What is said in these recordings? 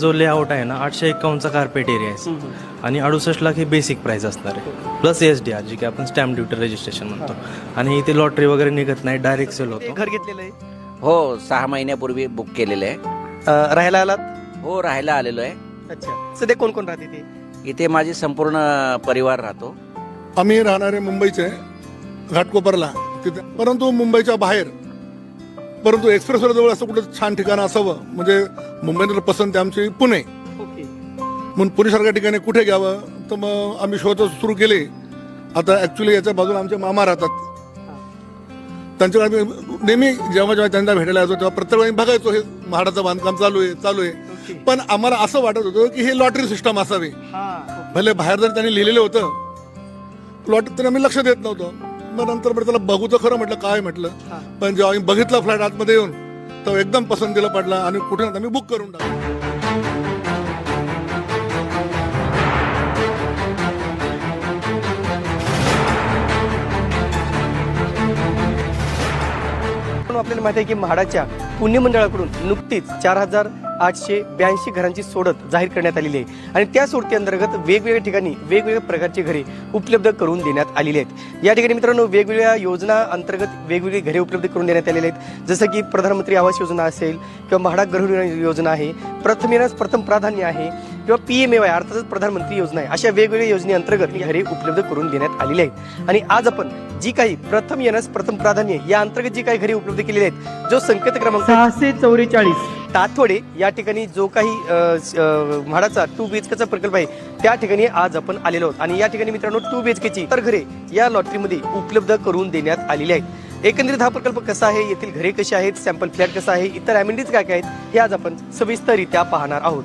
जो लेआउट आहे ना आठशे एक्कावन्नचा कार्पेट एरिया आहे. आणि अडुसष्ट लाख ही बेसिक प्राईस असणार आहे. Plus S D R G की आपण स्टॅम्प ड्युटी रजिस्ट्रेशन म्हणतो. आणि इथे लॉटरी वगैरे निघत नाही डायरेक्ट सेल होतो. घर घेतलेलं आहे? हो सहा महिन्यापूर्वी बुक केलेलं आहे. अं, राहायला आलात? हो राहायला आलेलो आहे. अच्छा. सध्या कोण कोण राहते ते इथे माझी संपूर्ण परिवार राहतो. आम्ही राहणारे मुंबईचे घाटकोपरला. तिथे परंतु मुंबईच्या बाहेर परंतु एक्सप्रेसवर जवळ असं कुठं छान ठिकाण असावं? म्हणजे मुंबईला पसंत आहे आमची पुणे. म्हणून पुणेसारख्या ठिकाणी कुठे घ्यावं? तर मग आम्ही शोध सुरू केले. आता ऍक्च्युली याच्या बाजूला आमचे मामा राहतात. त्यांच्याकडे आम्ही नेहमी जेव्हा जेव्हा त्यांना भेटायला यायचो तेव्हा प्रत्येक वेळी बघायचो हे म्हाडाचं बांधकाम चालू आहे चालू आहे. पण आम्हाला असं वाटत होतं की हे लॉटरी सिस्टम असावी. भले बाहेर जर त्यांनी लिहिलेलं होतं प्लॉट तर आम्ही लक्ष देत नव्हतो. मग नंतर बरं त्याला बघू तर खरं म्हटलं काय म्हटलं. पण जेव्हा आम्ही बघितला फ्लॅट आतमध्ये येऊन तो एकदम पसंतीला पडला आणि कुठे ना आम्ही बुक करून टाकला आपल्याला माहिती आहे की म्हाडाच्या पुण्य मंडळाकडून नुकतीच चार हजार आठशे ब्याऐंशी घरांची सोडत जाहीर करण्यात आलेली आहे. आणि त्या सोडती अंतर्गत वेगवेगळ्या ठिकाणी वेगवेगळ्या प्रकारची घरे उपलब्ध करून देण्यात आलेली आहेत. या ठिकाणी मित्रांनो वेगवेगळ्या योजना अंतर्गत वेगवेगळी घरे उपलब्ध करून देण्यात आलेली आहेत. जसं की प्रधानमंत्री आवास योजना असेल किंवा म्हाडा गृह योजना आहे. प्रथम येण्यास प्रथम प्राधान्य आहे. किंवा पी एम ए वाय अर्थातच प्रधानमंत्री योजना आहे अशा वेगवेगळ्या योजनेअंतर्गत ही घरे उपलब्ध करून देण्यात आलेली आहेत. आणि आज आपण जी काही प्रथम येण्यास प्रथम प्राधान्य या अंतर्गत जी काही घरे उपलब्ध केलेली आहेत जो संकेत क्रमांक सहाशे चौवेचाळीस. तातवडे या ठिकाणी जो काही म्हाडाचा टू बी एच केचा प्रकल्प आहे त्या ठिकाणी आज आपण आलेलो आहोत. आणि या ठिकाणी मित्रांनो टू बी एच केची तर घरे या लॉटरीमध्ये उपलब्ध करून देण्यात आलेली आहेत. एकंदरीत हा प्रकल्प कसा आहे येथील घरे कशी आहेत सॅम्पल फ्लॅट कसा आहे इतर अमेनिटीज काय काय आहेत हे आज आपण सविस्तररित्या पाहणार आहोत.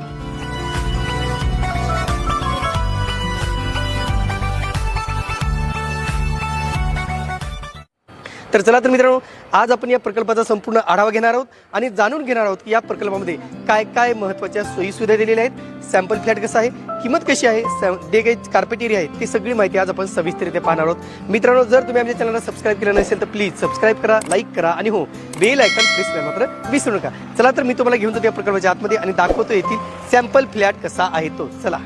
तर चला तर मित्रांनो आज आपण या प्रकल्पाचा संपूर्ण आढावा घेणार आहोत आणि जाणून घेणार आहोत की या प्रकल्पामध्ये काय काय महत्त्वाच्या सोयीसुविधा दिलेल्या आहेत सॅम्पल फ्लॅट कसं आहे किंमत कशी आहे सॅम- जे काही कार्पेट एरिया आहे ती सगळी माहिती आज आपण सविस्तरित्या पाहणार आहोत. मित्रांनो जर तुम्ही आमच्या चॅनलला सबस्क्राईब केलं नसेल तर प्लीज सबस्क्राईब करा लाईक करा आणि हो बेल आयकॉन प्रेस करायला मात्र विसरू नका. चला तर मी तुम्हाला घेऊन जातो या प्रकल्पाच्या आतमध्ये आणि दाखवतो येथील सॅम्पल फ्लॅट कसा आहे तो. चला.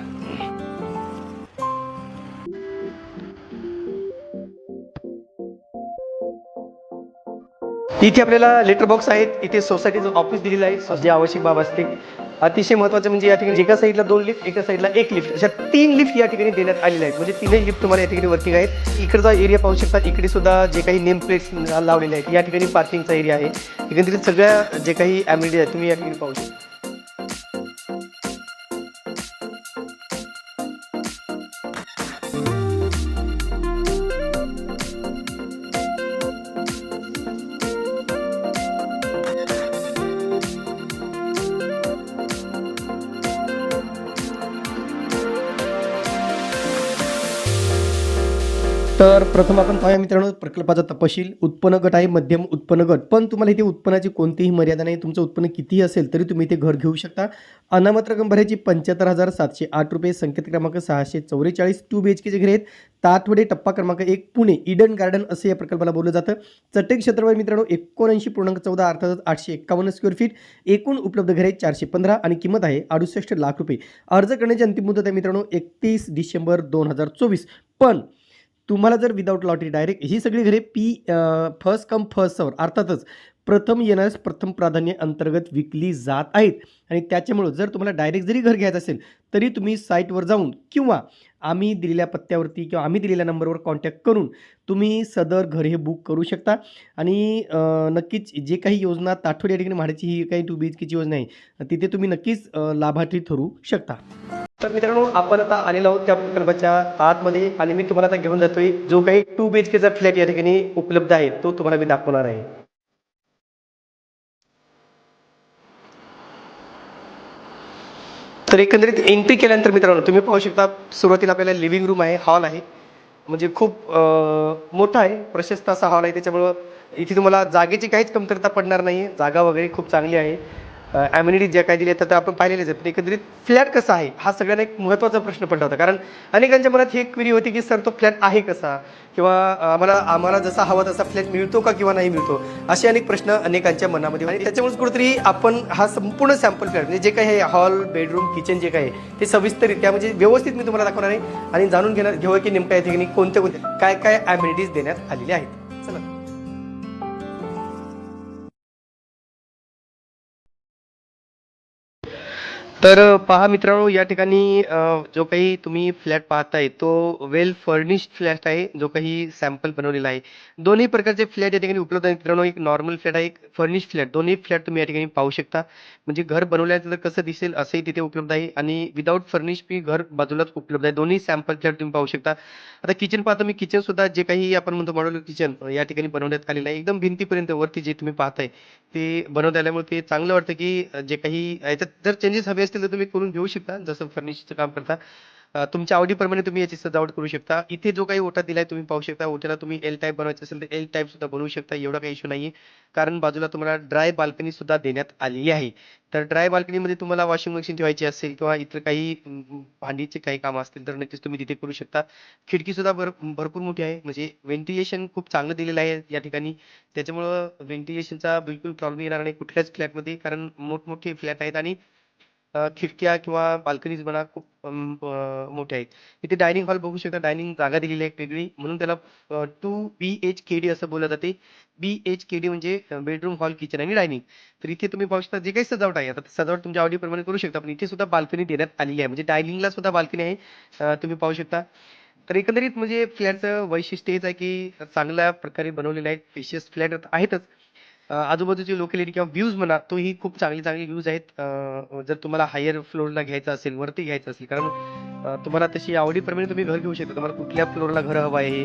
इथे आपल्याला लेटर बॉक्स आहेत. इथे सोसायटीचं ऑफिस दिलेलं आहे. जे आवश्यक बाब असते. अतिशय महत्वाचं म्हणजे या ठिकाणी एका साईडला दोन लिफ्ट एका साईडला एक लिफ्ट अशा तीन लिफ्ट या ठिकाणी देण्यात आलेल्या आहेत. म्हणजे तीनही लिफ्ट तुम्हाला या ठिकाणी वर्किंग आहेत. इकडचा एरिया पाहू शकता. इकडे सुद्धा जे काही नेम प्लेट्स लावलेले आहेत. या ठिकाणी पार्किंगचा एरिया आहे. एकंदरीत सगळ्या जे काही ॲमिनिटी आहेत तुम्ही या ठिकाणी पाहू शकता. प्रथम आपण पाहूया मित्रांनो प्रकल्पाचा तपशील उत्पन्न गट आहे मध्यम उत्पन्न गट. पण तुम्हाला इथे उत्पन्नाची कोणतीही मर्यादा नाही तुमचं उत्पन्न कितीही असेल तरी तुम्ही इथे घर घेऊ शकता. अनामत रक्कम भरायची पंच्याहत्तर हजार सातशे आठ रुपये संकेत क्रमांक सहाशे चौवेचाळीस टू बी एच केचे घर आहेत. तातवडे टप्पा क्रमांक एक पुणे इडन गार्डन असं या प्रकल्पाला बोललं जातं. चटक क्षेत्रफळ मित्रांनो एकोणऐंशी पूर्णांक चौदा अर्थातच आठशे एक्कावन्न स्क्वेअर फीट एकूण उपलब्ध घरे आहेत चारशे पंधरा आणि किंमत आहे अडुसष्ट लाख रुपये. अर्ज करण्याची अंतिम मुदत आहे मित्रांनो एकतीस डिसेंबर दोन हजार चोवीस. पण तुम्हाला जर विदाऊट लॉटरी डायरेक्ट ही सगळी घरे P first come first serve अर्थातच प्रथम येणाऱ्यास प्रथम प्राधान्य अंतर्गत विकली जात आहेत. आणि त्याच्यामुळं जर तुम्हाला डायरेक्ट जरी घर घ्यायचं असेल तरी तुम्ही साईटवर जाऊन किंवा आम्ही दिलेल्या पत्त्यावरती किंवा आम्ही दिलेल्या नंबरवर कॉन्टॅक्ट करून तुम्ही सदर घर हे बुक करू शकता. आणि नक्कीच जे काही योजना ताठोड या ठिकाणी म्हाडाची ही काही टू बी एच केची योजना आहे. तिथे तुम्ही नक्कीच लाभार्थी ठरू शकता. तर मित्रांनो आपण आता आलेलो आहोत त्या प्रकल्पाच्या आतमध्ये आणि मी तुम्हाला आता घेऊन जातोय जो काही टू बी एच केचा फ्लॅट या ठिकाणी उपलब्ध आहे तो तुम्हाला मी दाखवणार आहे. तर एकंदरीत एंट्री केल्यानंतर मित्रांनो तुम्ही पाहू शकता सुरुवातीला आपल्याला लिव्हिंग रूम आहे हॉल आहे. म्हणजे खूप मोठा आहे प्रशस्त असा हॉल आहे. त्याच्यामुळं इथे तुम्हाला जागेची काहीच कमतरता पडणार नाही जागा वगैरे खूप चांगली आहे. ॲम्युनिटी ज्या काय दिल्या आहेत तर आपण पाहिलेलेच आहे. पण एकंदरीत फ्लॅट कसा आहे? हा सगळ्यांना एक महत्त्वाचा प्रश्न पडला होता. कारण अनेकांच्या मनात ही एक क्वेरी होती की सर तो फ्लॅट आहे कसा? किंवा आम्हाला आम्हाला जसा हवा तसा फ्लॅट मिळतो का किंवा नाही मिळतो? असे अनेक प्रश्न अनेकांच्या मनामध्ये आणि त्याच्यामुळेच कुठेतरी आपण हा संपूर्ण सॅम्पल फ्लॅट म्हणजे जे काही आहे हॉल बेडरूम किचन जे काही आहे ते सविस्तररित्या म्हणजे व्यवस्थित मी तुम्हाला दाखवणार आहे. आणि जाणून घेणार घेऊ की नेमक्या या ठिकाणी कोणत्या कोणत्या काय काय ॲम्युनिटीज देण्यात आलेल्या आहेत. तर पहा मित्रांनो या ठिकाणी अ, जो काही तुम्ही फ्लॅट पाहताय तो वेल फर्निश्ड फ्लॅट आहे जो काही सॅम्पल बनवलेला आहे. दोन्ही प्रकारचे फ्लॅट या ठिकाणी उपलब्ध आहेत मित्रांनो. एक नॉर्मल फ्लॅट आहे एक फर्निश्ड फ्लॅट दोन्ही फ्लॅट तुम्ही या ठिकाणी पाहू शकता. म्हणजे घर बनवल्याचं कसं दिसेल असंही तिथे उपलब्ध आहे आणि विदाऊट फर्निश बी घर बाजूलाच उपलब्ध आहे. दोन्ही सॅम्पल फ्लॅट तुम्ही पाहू शकता. आता किचन पाहता मी किचन सुद्धा जे काही आपण म्हणतो मॉड्युलर किचन या ठिकाणी बनवण्यात आलेलं आहे. एकदम भिंतीपर्यंत वरती जे तुम्ही पाहताय ते बनवत आल्यामुळे ते चांगलं वाटतं की जे काही याच्यात जर चेंजेस हवे असतील केलं तुम्ही करून घेऊ शकता जसं फर्निचरचं काम करता. तुमच्या आवडीप्रमाणे तुम्ही याची सजावट करू शकता. इथे जो काही ओटा दिलाय तुम्ही पाहू शकता. ओट्याला तुम्ही एल टाईप बनवायचं असेल तर एल टाईप सुद्धा बनवू शकता. एवढा काही इश्यू नाहीये. कारण बाजूला तुम्हाला ड्राय बाल्कनी सुद्धा देण्यात आलेली आहे. तर ड्राय बाल्कनीमध्ये तुम्हाला वॉशिंग मशीन ठेवायची असेल किंवा इतर काही भांडीचे काही काम असतील तर नक्कीच तुम्ही तिथे करू शकता. खिडकी सुद्धा भर भरपूर मोठी आहे. म्हणजे व्हेंटिलेशन खूप चांगलं दिलेलं आहे या ठिकाणी. त्याच्यामुळं व्हेंटिलेशनचा बिलकुल प्रॉब्लेम येणार नाही कुठल्याच फ्लॅटमध्ये कारण मोठमोठे फ्लॅट आहेत आणि खिडक्या किंवा बाल्कनीज म्हणा खूप मोठ्या आहेत. इथे डायनिंग हॉल बघू शकता डायनिंग जागा दिलेली आहे वेगळी म्हणून त्याला two B H K D असं बोललं जाते. बी एच के डी म्हणजे बेडरूम हॉल किचन आणि डायनिंग तर इथे तुम्ही पाहू शकता जे काही सजावट आहे आता सजावट तुमच्या आवडीप्रमाणे करू शकता पण इथे सुद्धा बाल्कनी देण्यात आलेली आहे. म्हणजे डायनिंगला सुद्धा बाल्कनी आहे तुम्ही पाहू शकता. तर एकंदरीत म्हणजे फ्लॅटचं वैशिष्ट्य हेच आहे की चांगल्या प्रकारे बनवलेलं आहे स्पेशियस फ्लॅट आहेतच अ, आजूबाजूची लोकॅलिटी किंवा व्ह्यूज म्हणा तो ही खूप चांगली चांगली व्ह्यूज आहेत. अ, जर तुम्हाला हायर फ्लोरला घ्यायचं असेल वरती घ्यायचं असेल कारण तुम्हाला तशी आवडीप्रमाणे तुम्ही घर घेऊ शकता. तुम्हाला कुठल्या फ्लोरला घर हवं आहे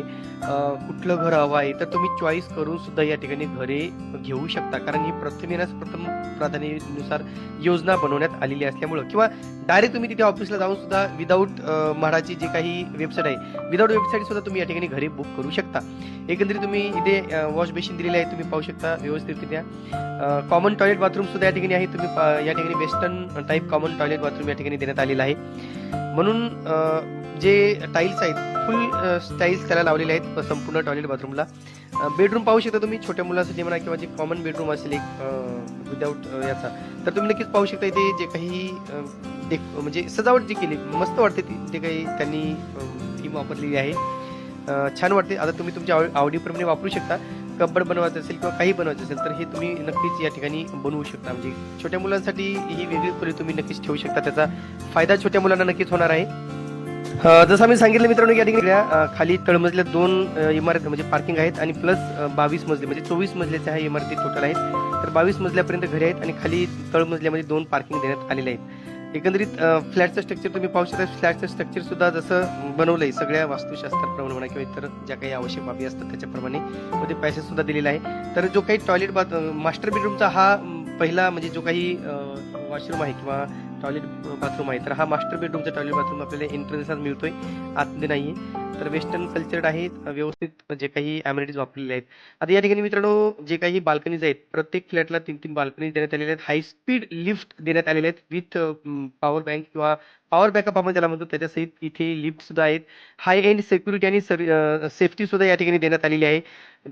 कुठलं घर हवं आहे तर तुम्ही चॉईस करून सुद्धा या ठिकाणी घरे घेऊ शकता. कारण ही प्रथम येण्यास प्रथम प्राधान्यानुसार योजना बनवण्यात आलेली असल्यामुळं किंवा डायरेक्ट तुम्ही तिथे ऑफिसला जाऊन सुद्धा विदाऊट म्हाडाची जी काही वेबसाईट आहे विदाऊट वेबसाईट सुद्धा तुम्ही या ठिकाणी घरे बुक करू शकता. एकंदरीत तुम्ही इथे वॉश बेसिन दिलेले आहे तुम्ही पाहू शकता व्यवस्थितरित्या. कॉमन टॉयलेट बाथरूम सुद्धा या ठिकाणी आहे तुम्ही या ठिकाणी western type common toilet bathroom या ठिकाणी देण्यात आलेलं आहे. म्हणून जे टाईल्स आहेत फुल टाईल्स त्याला लावलेले आहेत संपूर्ण टॉयलेट बाथरूमला बेडरूम पाहू शकता तुम्ही छोट्या मुलासाठी म्हणा किंवा जे कॉमन बेडरूम असेल एक विदाऊट याचा. तर तुम्ही नक्कीच पाहू शकता इथे जे काही अ, म्हणजे सजावट जी केली मस्त वाटते ती जे काही त्यांनी थीम वापरलेली आहे. छान वाटते. आता तुम्ही तुमच्या आवडीप्रमाणे वापरू शकता. कब्बड बनवायचं असेल किंवा काही बनवायचं असेल तर हे तुम्ही नक्कीच या ठिकाणी बनवू शकता. म्हणजे छोट्या मुलांसाठी ही वेगळी खोली तुम्ही नक्कीच ठेवू शकता. त्याचा फायदा छोट्या मुलांना नक्कीच होणार आहे. जसं आम्ही सांगितलं मित्रांनो या ठिकाणी खाली तळमजल्या दोन इमारत म्हणजे पार्किंग आहेत आणि प्लस बावीस मजले म्हणजे चोवीस मजल्याच्या ह्या इमारती टोटल आहेत. तर बावीस मजल्यापर्यंत घरे आहेत आणि खाली तळमजल्यामध्ये दोन पार्किंग देण्यात आलेले आहेत. एकंदरीत फ्लॅटचं स्ट्रक्चर तुम्ही पाहू शकता. फ्लॅटचं स्ट्रक्चर सुद्धा जसं बनवलंय सगळ्या वास्तुशास्त्राप्रमाणे म्हणा किंवा इतर ज्या काही आवश्यक बाबी असतात त्याच्याप्रमाणे मध्ये पॅसेज सुद्धा दिलेला आहे. तर जो काही टॉयलेट बाथ मास्टर बेडरूमचा हा पहिला म्हणजे जो काही वॉशरूम आहे किंवा टॉयलेट बाथरूम आहे तर हा मास्टर बेडरूमचा टॉयलेट बाथरूम आपल्याला एंट्रन्सलाच मिळतोय. आतमध्ये नाहीये. तर वेस्टर्न कल्चर्ड आहे व्यवस्थित जे काही अमेनिटीज वापरलेले आहेत. आता या ठिकाणी मित्रांनो जे काही बाल्कनीज आहेत प्रत्येक फ्लॅटला तीन तीन बाल्कनीज देण्यात आलेल्या आहेत. हाय स्पीड लिफ्ट देण्यात आलेले आहेत विथ पॉवर बँक किंवा पॉवर बॅकअप आपण ज्याला म्हणतो त्याच्यासहित इथे लिफ्ट सुद्धा आहेत. हाय एंड सिक्युरिटी आणि सेफ्टी सुद्धा या ठिकाणी देण्यात आलेली आहे.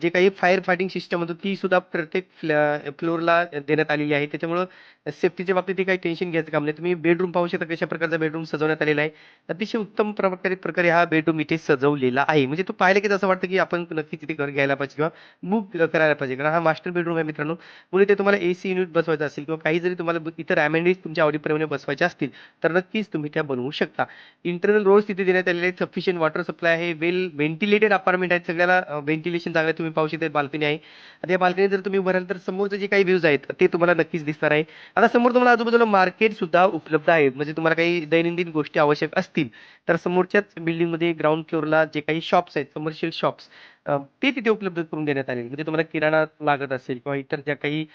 जे काही फायर फायटिंग सिस्टम होतो ती सुद्धा प्रत्येक फ्लोअरला देण्यात आलेली आहे. त्याच्यामुळं सेफ्टीच्या बाबतीत काही टेन्शन घ्यायचं काम नाही. तुम्ही बेडरूम पाहू शकता कशा प्रकारचा बेडरूम सजवण्यात आलेला आहे. अतिशय उत्तम प्रकारे प्रकारे हा बेडरूम इथे सजवलेला आहे. म्हणजे तो पाहिलं की असं वाटतं की आपण नक्की तिथे घर घ्यायला पाहिजे किंवा मूव करायला पाहिजे. कारण हा मास्टर बेडरूम आहे मित्रांनो. पुढे ते तुम्हाला एसी युनिट बसवायचं असेल किंवा काही जरी तुम्हाला इतर अमेनिटीज तुमच्या आवडीप्रमाणे बसवायच्या असतील तर नक्कीच तुम्ही त्या बनवू शकता. इंटरनल रोज तिथे देण्यात आलेले आहेत. सफिशियंट वॉटर सप्लाय आहे. वेल व्हेंटिलेटेड अपार्टमेंट आहेत. सगळ्याला व्हेंटिलेशन चांगलं तुम्ही पाहू शकता. बाल्कनी आहे. आता या बाल्कनी जर तुम्ही भराल तर समोरचे जे काही व्ह्यूज आहेत ते तुम्हाला नक्कीच दिसणार आहे. आता समोर तुम्हाला आजूबाजूला मार्केट सुद्धा उपलब्ध आहे. म्हणजे तुम्हाला काही दैनंदिन गोष्टी आवश्यक असतील तर समोरच्याच बिल्डिंगमध्ये ग्राउंड फ्लोअरला जे काही शॉप्स आहेत कमर्शियल शॉप्स ते तिथे उपलब्ध करून देण्यात आले म्हणजे तुम्हाला किराणा लागत असेल किंवा इतर ज्या काही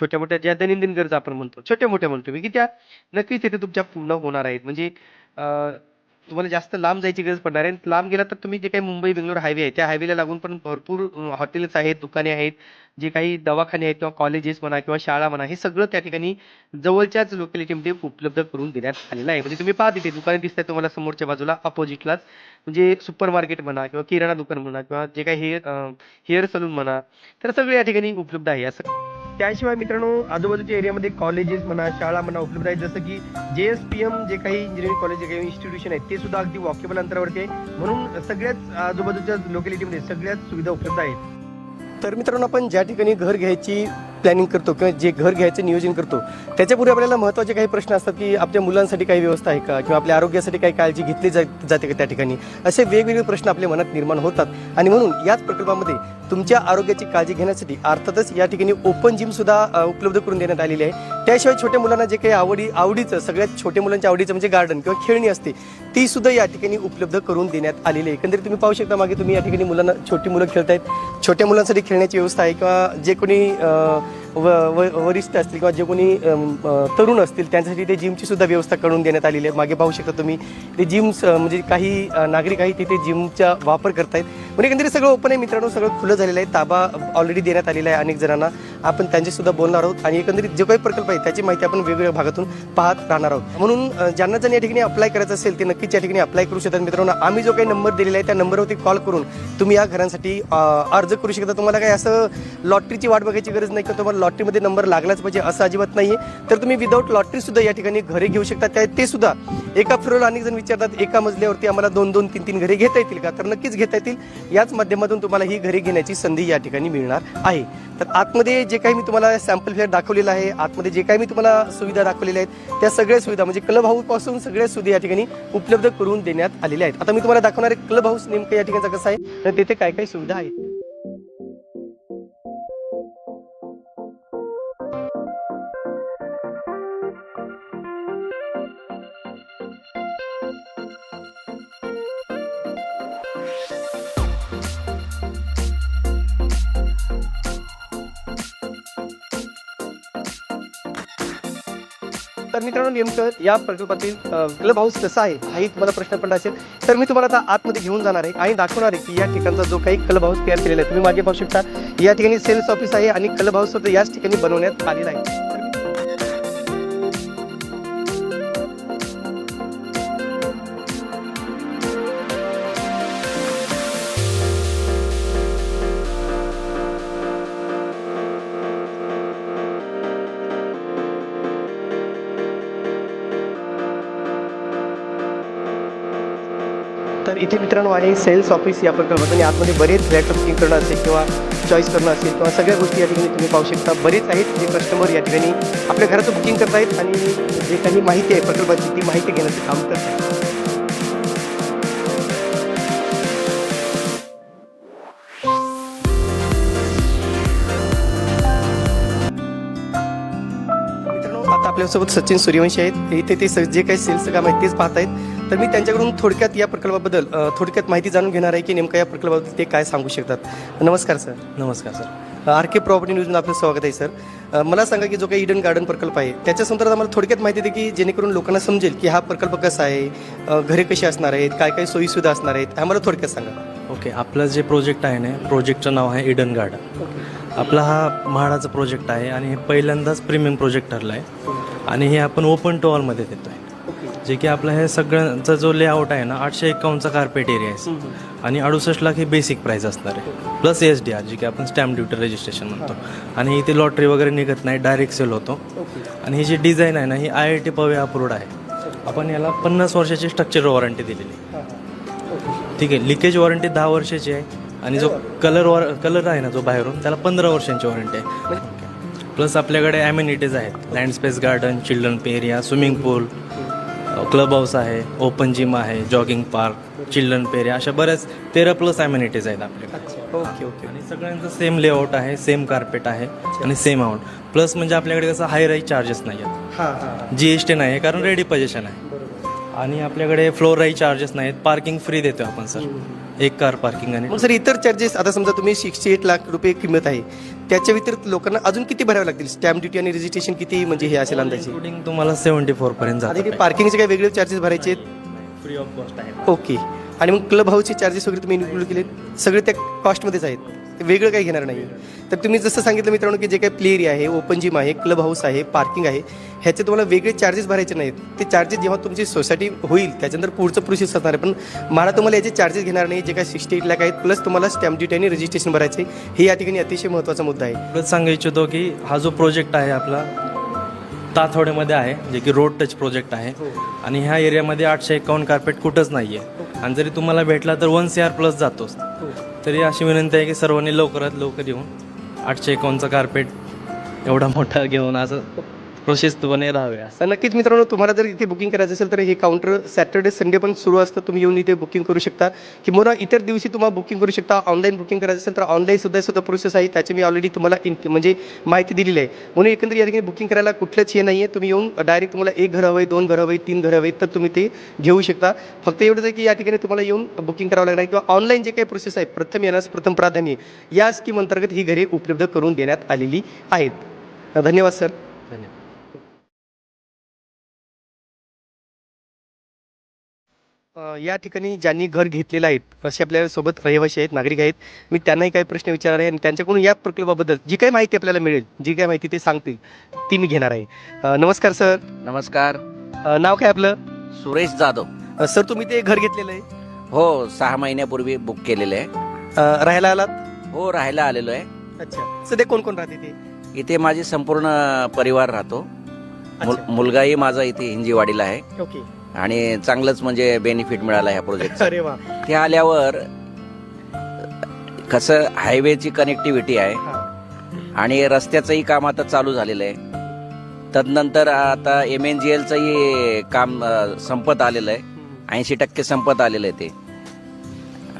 छोट्या मोठ्या ज्या दैनंदिन गरजा आपण म्हणतो छोट्या मोठ्या म्हणतो मी की त्या नक्कीच तिथे तुमच्या पूर्ण होणार आहेत. म्हणजे अं, तुम्हाला जास्त लांब जायची गरज पडणार आहे. लांब गेला तर तुम्ही जे काही मुंबई बेंगलोर हायवे आहे त्या हायवेला लागून पण भरपूर हॉटेल्स आहेत दुकाने आहेत जे काही दवाखाने आहेत किंवा कॉलेजेस म्हणा किंवा शाळा म्हणा हे सगळं त्या ठिकाणी जवळच्याच लोकॅलिटीमध्ये उपलब्ध करून देण्यात आलेलं आहे. म्हणजे तुम्ही पहा तिथे दुकाने दिसत आहेत तुम्हाला समोरच्या बाजूला अपोजिटलाच म्हणजे सुपर मार्केट म्हणा किंवा किराणा दुकान म्हणा किंवा जे काही हेअर हेअर सलून म्हणा तर सगळे या ठिकाणी उपलब्ध आहे. असं त्याशिवाय मित्रांनो आजूबाजूच्या एरियामध्ये कॉलेजेस म्हणा शाळा म्हणा उपलब्ध आहेत. जसं की जे एस पी एम जे काही इंजिनिअरिंग कॉलेज जे काही इन्स्टिट्यूशन आहेत ते सुद्धा अगदी वॉकेबल अंतरावरती आहे. म्हणून सगळ्याच आजूबाजूच्या लोकॅलिटीमध्ये सगळ्याच सुविधा उपलब्ध आहेत. तर मित्रांनो आपण ज्या ठिकाणी घर घ्यायची प्लॅनिंग करतो किंवा जे घर घ्यायचं नियोजन करतो त्याच्यापूर्वी आपल्याला महत्त्वाचे काही प्रश्न असतात की आपल्या मुलांसाठी काही व्यवस्था आहे का किंवा आपल्या आरोग्यासाठी काही काळजी घेतली जा जाते का त्या ठिकाणी? असे वेगवेगळे प्रश्न आपल्या मनात निर्माण होतात. आणि म्हणून याच प्रकल्पामध्ये तुमच्या आरोग्याची काळजी घेण्यासाठी अर्थातच या ठिकाणी ओपन जिम सुद्धा उपलब्ध करून देण्यात आलेली आहे. त्याशिवाय छोट्या मुलांना जे काही आवडी आवडीचं सगळ्यात छोट्या मुलांच्या आवडीचं म्हणजे गार्डन किंवा खेळणी असते ती सुद्धा या ठिकाणी उपलब्ध करून देण्यात आलेली आहे. एकंदरीत तुम्ही पाहू शकता मागे तुम्ही या ठिकाणी मुलांना छोटी मुलं खेळत आहेत छोट्या मुलांसाठी खेळण्याची व्यवस्था आहे किंवा जे कोणी व व- वरिष्ठ असतील किंवा जे कोणी तरुण असतील त्यांच्यासाठी ते जिमची सुद्धा व्यवस्था करून देण्यात आलेली आहे. मागे पाहू शकता तुम्ही ते जिम्स म्हणजे काही नागरिक आहेत तिथे जिमचा वापर करतायत. म्हणजे एकंदरीत सगळं ओपन आहे मित्रांनो सगळं खुलं झालेलं आहे. ताबा ऑलरेडी देण्यात आलेला आहे अनेक जणांना. आपण त्यांच्यासुद्धा बोलणार आहोत आणि एकंदरीत जे काही प्रकल्प आहे त्याची माहिती आपण वेगवेगळ्या भागातून पाहत राहणार आहोत. म्हणून ज्यांना जर या ठिकाणी अप्लाय करायचं असेल ते नक्कीच या ठिकाणी अप्लाय करू शकतात. मित्रांनो आम्ही जो काही नंबर दिलेला आहे त्या नंबरवरती कॉल करून तुम्ही या घरांसाठी अर्ज करू शकता. तुम्हाला काही असं लॉटरीची वाट बघायची गरज नाही किंवा तुम्हाला लॉटरीमध्ये नंबर लागलाच पाहिजे असं अजिबात नाहीये. तर तुम्ही विदाऊट लॉटरी सुद्धा या ठिकाणी घरे घेऊ शकता. त्या ते सुद्धा एका फ्लोअरला अनेक जण विचारतात एका मजल्यावरती आम्हाला दोन दोन तीन तीन घरे घेता येतील का? तर नक्कीच घेता येतील. याच माध्यमातून तुम्हाला ही घरे घेण्याची संधी या ठिकाणी मिळणार आहे. तर आतमध्ये जे काही मी तुम्हाला सॅम्पल फेअर दाखवलेलं आहे आतमध्ये जे काही मी तुम्हाला सुविधा दाखवलेल्या आहेत त्या सगळ्या सुविधा म्हणजे क्लब हाऊसपासून सगळ्या सुविधा या ठिकाणी उपलब्ध करून देण्यात आलेल्या आहेत. आता मी तुम्हाला दाखवणार आहे क्लब हाऊस नेमकं या ठिकाणचं कसं आहे. तर तिथे काय काय सुविधा आहेत? तर मित्रांनो नेमकं या प्रकल्पातील क्लब हाऊस कसं आहे हाही तुम्हाला प्रश्न पडला असेल. तर मी तुम्हाला आता आतमध्ये घेऊन जाणार आहे आणि दाखवणार आहे की या ठिकाणचा जो काही क्लब हाऊस तयार केलेला आहे तुम्ही मागे पाहू शकता. या ठिकाणी सेल्स ऑफिस आहे आणि क्लब हाऊस सुद्धा याच ठिकाणी बनवण्यात आलेला आहे. इथे मित्रांनो आहे सेल्स ऑफिस या प्रकल्पात आणि आतमध्ये बरेच फ्लॅट बुकिंग करणं असेल किंवा चॉईस करणं असेल किंवा सगळ्या गोष्टी या ठिकाणी तुम्ही पाहू शकता. बरेच आहेत जे कस्टमर या ठिकाणी आपल्या घराचं बुकिंग करतायत आणि जे काही माहिती आहे प्रकल्पाची ती माहिती घेण्याचं काम करत आहेत आता आपल्यासोबत सचिन सूर्यवंशी आहेत. इथे ते जे काही सेल्सचं काम आहे तेच पाहत आहेत तर मी त्यांच्याकडून थोडक्यात या प्रकल्पाबद्दल थोडक्यात माहिती जाणून घेणार आहे की नेमकं या प्रकल्पाबद्दल ते काय सांगू शकतात. नमस्कार सर. नमस्कार सर. आर के प्रॉपर्टी न्यूजमध्ये आपलं स्वागत आहे सर. मला सांगा की जो काही इडन गार्डन प्रकल्प आहे त्याच्या संदर्भात आम्हाला थोडक्यात माहिती दे की जेणेकरून लोकांना समजेल की हा प्रकल्प कसा आहे घरे कशी असणार आहेत काय काय सोयीसुविधा असणार आहेत आम्हाला थोडक्यात सांगा. ओके आपलं जे प्रोजेक्ट आहे ना प्रोजेक्टचं नाव आहे इडन गार्डन आपला हा म्हाडाचा प्रोजेक्ट आहे आणि हे पहिल्यांदाच प्रीमियम प्रोजेक्ट ठरला आहे आणि हे आपण ओपन टू ऑलमध्ये देतो आहे जे की आपलं हे सगळ्यांचा जो लेआउट आहे ना आठशे एकावन्नचा कार्पेट एरिया आहे. आणि अडुसष्ट लाख ही बेसिक प्राईस असणार आहे. Plus S D R G की आपण स्टॅम्प ड्युटी रजिस्ट्रेशन म्हणतो. आणि इथे लॉटरी वगैरे निघत नाही डायरेक्ट सेल होतो. आणि ही जी डिझाईन आहे ना ही I I T Powai approved आहे. आपण याला पन्नास वर्षाची स्ट्रक्चर वॉरंटी दिलेली. आहे ठीक आहे लिकेज वॉरंटी दहा वर्षाची आहे. आणि जो कलर वॉर कलर आहे ना जो बाहेरून त्याला पंधरा वर्षांची वॉरंटी आहे. प्लस आपल्याकडे ॲम्युनिटीज आहेत. Land space garden children play area swimming pool club house आहे ओपन जिम आहे जॉगिंग पार्क चिल्ड्रन एरिया अशा बऱ्याच तेरा प्लस ॲम्युनिटीज आहेत आपल्याकडे. Okay okay. आणि सगळ्यांचं सेम लेआउट आहे सेम कार्पेट आहे आणि सेम अमाऊंट प्लस म्हणजे आपल्याकडे कसं हाय राईज चार्जेस नाही आहेत. हां हां जी एस टी नाही आहे कारण रेडी पोझिशन आहे. आणि आपल्याकडे फ्लोर राईज चार्जेस नाहीत पार्किंग फ्री देतो आपण सर एक कार पार्किंग आणि सर इतर चार्जेस आता समजा तुम्ही सिक्स्टी एट लाख रुपये किंमत आहे त्याच्या व्यतिरिक्त लोकांना अजून किती भरावे लागतील? स्टॅम्प ड्युटी आणि रजिस्ट्रेशन किती म्हणजे हे असेल अंदाजे? इन्क्लुडिंग तुम्हाला सेव्हन्टी फोर पर्यंत जातं काही पार्किंगचे काही वेगळे चार्जेस भरायचे आहेत? फ्री ऑफ कॉस्ट आहे ओके आणि मग क्लब हाऊसचे चार्जेस वगैरे तुम्ही इन्क्लूड केले सगळे त्या कॉस्टमध्येच आहेत. ते वेगळं काही घेणार नाही. तर तुम्ही जसं सांगितलं मित्रांनो की जे काही प्ले एरिया आहे ओपन जिम आहे क्लब हाऊस आहे पार्किंग आहे ह्याचे तुम्हाला वेगळे चार्जेस भरायचे नाहीत. ते चार्जेस जेव्हा तुमची सोसायटी होईल त्याच्यानंतर पुढचं प्रोसेस असणार आहे. पण मला तुम्हाला याचे चार्जेस घेणार नाही जे काय सिक्स्टी एट लाख आहेत प्लस तुम्हाला स्टॅम्प ड्युटी आणि रजिस्ट्रेशन भरायचे हे या ठिकाणी अतिशय महत्त्वाचा मुद्दा आहे. सांगू इच्छितो की हा जो प्रोजेक्ट आहे आपला ताथोड्यामध्ये आहे जे की रोड टच प्रोजेक्ट आहे. आणि ह्या एरियामध्ये आठशे एकावन्न कार्पेट कुठंच नाही आहे आणि जरी तुम्हाला भेटला तर वन सी आर प्लस जातोच. तरी अशी विनंती आहे की सर्वांनी लवकरात लवकर येऊन आठशे एकावन्नचा कार्पेट एवढा मोठा घेऊन असं प्रोसेसपणे राहावे असं. तर नक्कीच मित्रांनो तुम्हाला जर इथे बुकिंग करायचं असेल तर हे काउंटर सॅटर्डे संडे पण सुरू असतं. तुम्ही येऊन इथे बुकिंग करू शकता. किंवा इतर दिवशी तुम्हाला बुकिंग करू शकता. ऑनलाईन बुकिंग करायचं असेल तर ऑनलाईन सुद्धा सुद्धा प्रोसेस आहे. त्याची मी ऑलरेडी तुम्हाला इन म्हणजे माहिती दिलेली आहे. म्हणून एकंदरीत या ठिकाणी बुकिंग करायला कुठलंच हे नाही आहे तुम्ही येऊन डायरेक्ट तुम्हाला एक घर हवं आहे दोन घर हवं आहे तीन घर हवं आहे तर तुम्ही ते घेऊ शकता. फक्त एवढंच आहे की या ठिकाणी तुम्हाला येऊन बुकिंग करावं लागणार किंवा ऑनलाईन जे काही प्रोसेस आहे प्रथम येण्यास प्रथम प्राधान्य या स्कीम अंतर्गत ही घरे उपलब्ध करून देण्यात आलेली आहेत. धन्यवाद सर या ठिकाणी ज्यांनी घर घेतलेलं आहेत असे आपल्यासोबत रहिवासी आहेत नागरिक आहेत. मी त्यांनाही काही प्रश्न विचारणार आहे आणि त्यांच्याकडून या प्रकल्पाबद्दल जी काही माहिती आपल्याला मिळेल जी काही माहिती ते सांगतील ती मी घेणार आहे. नमस्कार सर. नमस्कार. नाव काय आपलं? सुरेश जाधव. सर तुम्ही ते घर घेतलेलं आहे? हो सहा महिन्यापूर्वी बुक केलेलं आहे. राहायला आलात? हो राहायला आलेलो आहे. अच्छा. सध्या कोण कोण राहते ते? इथे माझी संपूर्ण परिवार राहतो. मुलगाही माझा इथे हिंजीवाडीला आहे. ओके. आणि चांगलंच म्हणजे बेनिफिट मिळाला ह्या प्रोजेक्टचा अरे वा. ते आल्यावर कसं हायवेची कनेक्टिव्हिटी आहे. आणि रस्त्याचंही काम आता चालू झालेलं आहे. तदनंतर आता एम एन जी एलचंही काम संपत आलेलं आहे. ऐंशी टक्के संपत आलेलं आहे ते.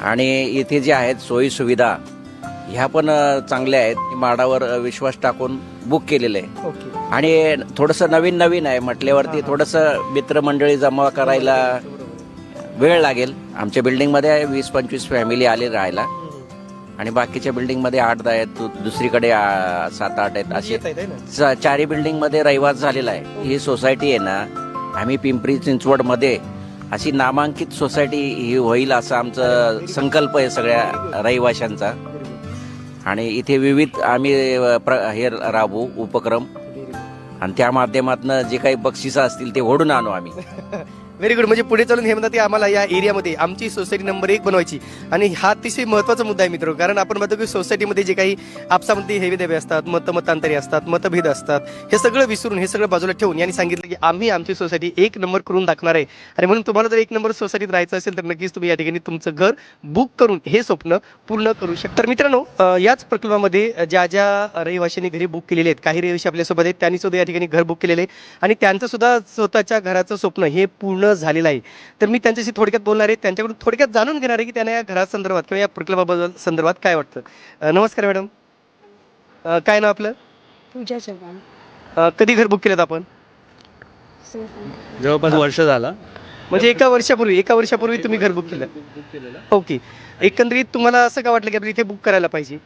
आणि इथे जे आहेत सोयी सुविधा ह्या पण चांगल्या आहेत. माडावर विश्वास टाकून बुक केलेलं आहे. ओके. आणि थोडंसं नवीन नवीन आहे म्हटल्यावरती थोडंसं मित्रमंडळी जमा करायला वेळ लागेल. आमच्या बिल्डिंगमध्ये वीस पंचवीस फॅमिली आले राहायला. आणि बाकीच्या बिल्डिंगमध्ये आठ दहा आहेत. दुसरीकडे सात आठ आहेत. असे येत आहेत है ना? च- चारी बिल्डिंगमध्ये रहिवास झालेला आहे. ही सोसायटी आहे ना आम्ही पिंपरी चिंचवडमध्ये अशी नामांकित सोसायटी ही होईल असा आमचा संकल्प आहे सगळ्या रहिवाशांचा. आणि इथे विविध आम्ही प्र- हे राबवू उपक्रम. आणि त्या माध्यमातून जे काही बक्षिसं असतील ते ओढून आणू आम्ही. व्हेरी गुड म्हणजे पुढे चालून हे म्हणतात आम्हाला या एरियामध्ये आमची सोसायटी नंबर एक बनवायची. आणि हा अतिशय महत्त्वाचा मुद्दा आहे मित्र कारण आपण बघतो की सोसायटीमध्ये जे काही आपसामध्ये हेवेदेवे असतात मतमतांतरी असतात मतभेद असतात हे सगळं विसरून हे सगळं बाजूला ठेवून यांनी सांगितलं की आम्ही आमची सोसायटी एक नंबर करून दाखवणार आहे. आणि म्हणून तुम्हाला जर एक नंबर सोसायटीत राहायचं असेल तर नक्कीच तुम्ही या ठिकाणी तुमचं घर बुक करून हे स्वप्न पूर्ण करू शकता. तर मित्रांनो याच प्रकल्पामध्ये ज्या ज्या रहिवाशांनी घरी बुक केलेले आहेत काही रहिवाशी आपल्यासोबत आहेत त्यांनी सुद्धा या ठिकाणी घर बुक केलेले आहे. आणि त्यांचं सुद्धा स्वतःच्या घराचं स्वप्न हे पूर्ण झालेलं आहे तर मी त्यांच्याशी थोडक्यात बोलणार आहे. त्यांच्याकडून थोडक्यात जाणून घेणार आहे की त्यांना या घरासंदर्भात किंवा या प्रकल्पाबद्दल संदर्भात काय वाटतं. अ, नमस्कार मॅडम. अ, काय नाव आपलं? पूजा चव्हाण. अ, कधी घर बुक केलं आपण? जवळपास वर्ष झाला. म्हणजे एका वर्षापूर्वी एका वर्षापूर्वी तुम्ही घर बुक केलं. ओके. एकंदरीत तुम्हाला असं का वाटलं की आपण इथे बुक करायला पाहिजे?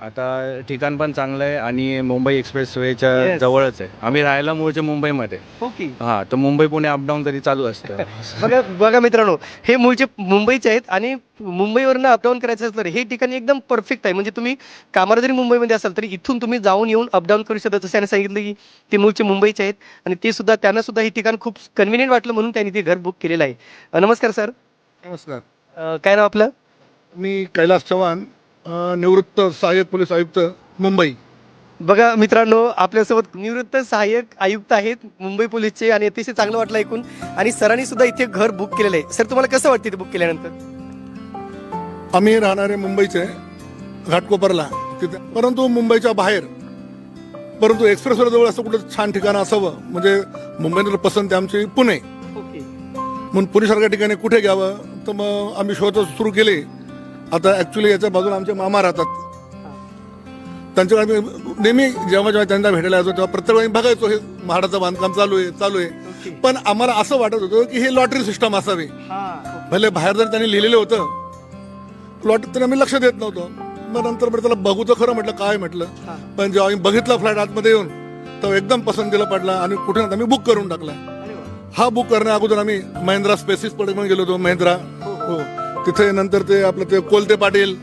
आता ठिकाण पण चांगलं आहे आणि मुंबई एक्सप्रेस वेच्या Yes. जवळच आहे. आम्ही राहायला मूळचे मुंबईमध्ये. ओके हा तर मुंबई पुणे अपडाऊन तरी चालू असतं. बघा बघा मित्रांनो हे मूळचे मुंबईचे आहेत आणि मुंबईवरनं अपडाऊन करायचं असलं तर हे ठिकाण एकदम परफेक्ट आहे. म्हणजे तुम्ही कामाला जरी मुंबईमध्ये असाल तरी इथून तुम्ही जाऊन येऊन अपडाऊन करू शकता. जसं त्याने सांगितलं की ते मूळचे मुंबईचे आहेत आणि ते सुद्धा त्यांना सुद्धा हे ठिकाण खूप कन्व्हिनियंट वाटलं म्हणून त्यांनी ते घर बुक केलेलं आहे. अ, नमस्कार सर नमस्कार. काय नाव आपलं? मी कैलास चव्हाण. निवृत्त सहाय्यक पोलीस आयुक्त मुंबई. बघा मित्रांनो आपल्यासोबत निवृत्त सहाय्यक आयुक्त आहेत मुंबई पोलीसचे आणि अतिशय चांगलं वाटलं ऐकून. आणि सरांनी सुद्धा इथे घर बुक केलेलं आहे. सर तुम्हाला कसं वाटतं इथे बुक केल्यानंतर? आम्ही राहणारे मुंबईचे घाटकोपरला तिथे. परंतु मुंबईच्या बाहेर परंतु एक्सप्रेसवर जवळ असं कुठं छान ठिकाण असावं म्हणजे मुंबईनंतर पसंती आमची पुणे. म्हणून पुण्यासारख्या ठिकाणी कुठे घ्यावं? तर मग आम्ही शोध सुरू केले. आता ऍक्च्युली याच्या बाजूला आमचे मामा राहतात. त्यांच्याकडे आम्ही नेहमी जेव्हा जेव्हा त्यांना भेटायला यायचो तेव्हा प्रत्येक वेळी बघायचो हे म्हाडाचं बांधकाम चालू आहे चालू आहे. पण आम्हाला असं वाटत होतं की हे लॉटरी सिस्टम असावी. हा भले बाहेर जर त्यांनी लिहिलेलं होतं प्लॉट तर आम्ही लक्ष देत नव्हतो. मग नंतर म्हटलं त्याला बघू तर खरं म्हटलं काय म्हटलं. हा. पण जेव्हा आम्ही बघितला फ्लॅट आतमध्ये येऊन तर एकदम पसंतीला पडला आणि कुठे आम्ही बुक करून टाकला. हा बुक करण्या अगोदर आम्ही महिंद्रा स्पेसिसकडे पण गेलो होतो महिंद्रा. हो. तिथे नंतर ते आपलं ते कोलते पाटील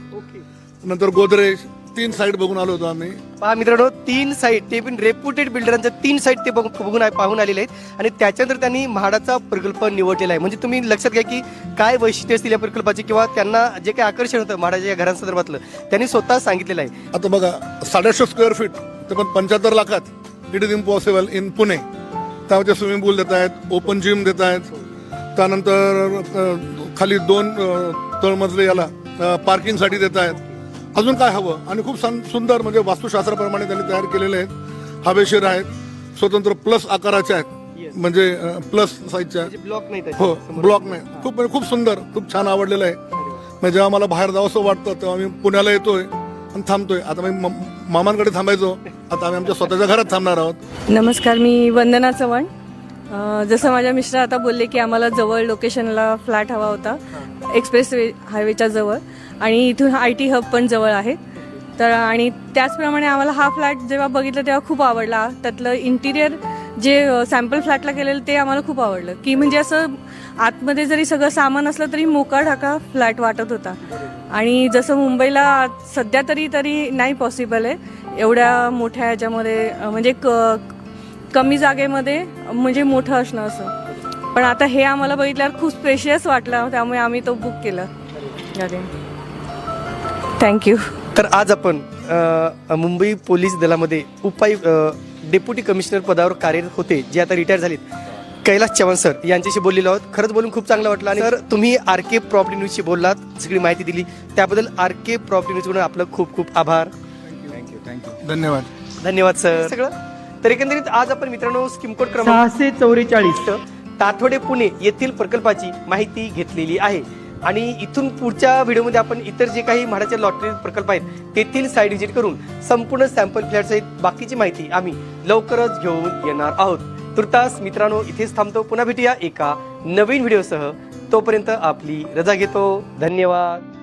नंतर गोदरेज तीन साईड बघून आलो होतो आम्ही. पहा मित्रांनो तीन साईट ते पण रेप्युटेड बिल्डरांच्या तीन साईट ते बघून बघून पाहून आलेले आहेत. आणि त्याच्यानंतर त्यांनी म्हाडाचा प्रकल्प निवडलेला आहे. म्हणजे तुम्ही लक्षात घ्या की काय वैशिष्ट्य असतील या प्रकल्पाचे किंवा त्यांना जे काही आकर्षण होतं म्हाडाच्या या घरांसंदर्भातलं त्यांनी स्वतः सांगितलेलं आहे. आता बघा साडेआठशे स्क्वेअर फीट ते पण पंच्याहत्तर लाखात. It is impossible in Pune त्यामध्ये स्विमिंग पूल देत आहेत ओपन जिम देत आहेत. त्यानंतर खाली दोन तळमजले याला पार्किंगसाठी देत आहेत. अजून काय हवं? आणि खूप सुंदर म्हणजे वास्तुशास्त्राप्रमाणे त्यांनी तयार केलेले आहेत. हवेशीर आहेत. स्वतंत्र प्लस आकाराचे आहेत. म्हणजे प्लस साईजच्या नाही हो. ब्लॉक नाही. खूप म्हणजे खूप सुंदर खूप छान आवडलेलं आहे. म्हणजे जेव्हा मला बाहेर जावंसं वाटतं तेव्हा आम्ही पुण्याला येतोय आणि थांबतोय. आता मी म- मामांकडे थांबायचो. आता आम्ही आमच्या स्वतःच्या घरात थांबणार आहोत. नमस्कार मी वंदना चव्हाण. जसं माझ्या मिस्टर आता बोलले की आम्हाला जवळ लोकेशनला फ्लॅट हवा होता एक्सप्रेस वे हायवेच्या जवळ. आणि इथून आय टी हब पण जवळ आहे. तर आणि त्याचप्रमाणे आम्हाला हा फ्लॅट जेव्हा बघितला तेव्हा खूप आवडला. त्यातलं इंटिरियर जे सॅम्पल फ्लॅटला केलेलं ते आम्हाला खूप आवडलं. की म्हणजे असं आतमध्ये जरी सगळं सामान असलं तरी मोका ढाका फ्लॅट वाटत होता. आणि जसं मुंबईला सध्या तरी तरी नाही पॉसिबल आहे. एवढ्या मोठ्या ह्याच्यामध्ये म्हणजे क कमी जागेमध्ये म्हणजे मोठं असणं असं. पण आता हे आम्हाला बघितल्यावर खूप स्पेशियस वाटलं त्यामुळे आम्ही तो बुक केला. अरे थँक्यू तर आज आपण अ, मुंबई पोलीस दलामध्ये उपायुक्त डेप्युटी कमिशनर पदावर कार्यरत होते जे आता रिटायर झालेत. कैलास चव्हाण सर यांच्याशी बोललेलो आहोत. खरंच बोलून खूप चांगलं वाटलं. आणि सर तुम्ही आर के प्रॉपर्टी न्यूजशी बोललात सगळी माहिती दिली. त्याबद्दल आर के प्रॉपर्टी न्यूजकडून आपलं खूप खूप आभार. धन्यवाद. धन्यवाद सर. सगळं तर एकंदरीत आज आपण मित्रांनो स्कीम कोड क्रमांक सहाशे चौवेचाळीस. ताथोडे पुणे येथील प्रकल्पाची माहिती घेतलेली आहे. आणि इथून पुढच्या व्हिडिओमध्ये आपण इतर जे काही म्हाडाचे लॉटरी प्रकल्प आहेत तेथील साईड व्हिजिट करून संपूर्ण सॅम्पल फ्लॅट सहित बाकीची माहिती आम्ही लवकरच घेऊन येणार आहोत. तुर्तास मित्रांनो इथेच थांबतो. पुन्हा भेटूया एका नवीन व्हिडिओसह. तोपर्यंत आपली रजा घेतो. धन्यवाद.